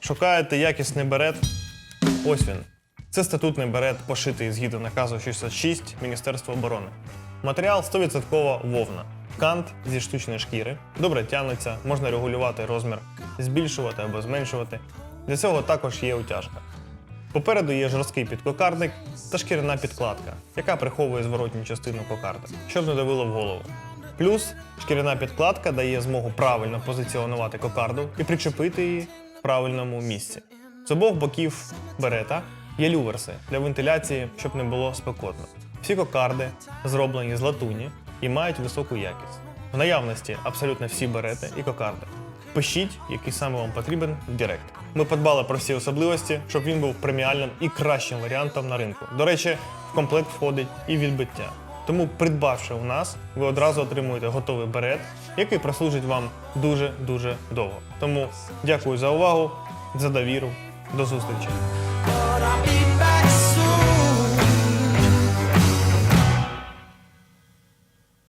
Шукаєте якісний берет? Ось він. Це статутний берет, пошитий згідно наказу 66 Міністерства оборони. Матеріал 100% вовна. Кант зі штучної шкіри. Добре тягнеться, можна регулювати розмір, збільшувати або зменшувати. Для цього також є утяжка. Попереду є жорсткий підкокардик та шкіряна підкладка, яка приховує зворотню частину кокарди, щоб не давило в голову. Плюс шкіряна підкладка дає змогу правильно позиціонувати кокарду і причепити її правильному місці. З обох боків берета є люверси для вентиляції, щоб не було спекотно. Всі кокарди зроблені з латуні і мають високу якість. В наявності абсолютно всі берети і кокарди. Пишіть, який саме вам потрібен в Директ. Ми подбали про всі особливості, щоб він був преміальним і кращим варіантом на ринку. До речі, в комплект входить і відбиття. Тому, придбавши у нас, ви одразу отримуєте готовий берет, який прослужить вам дуже дуже довго. Тому дякую за увагу, за довіру. До зустрічі!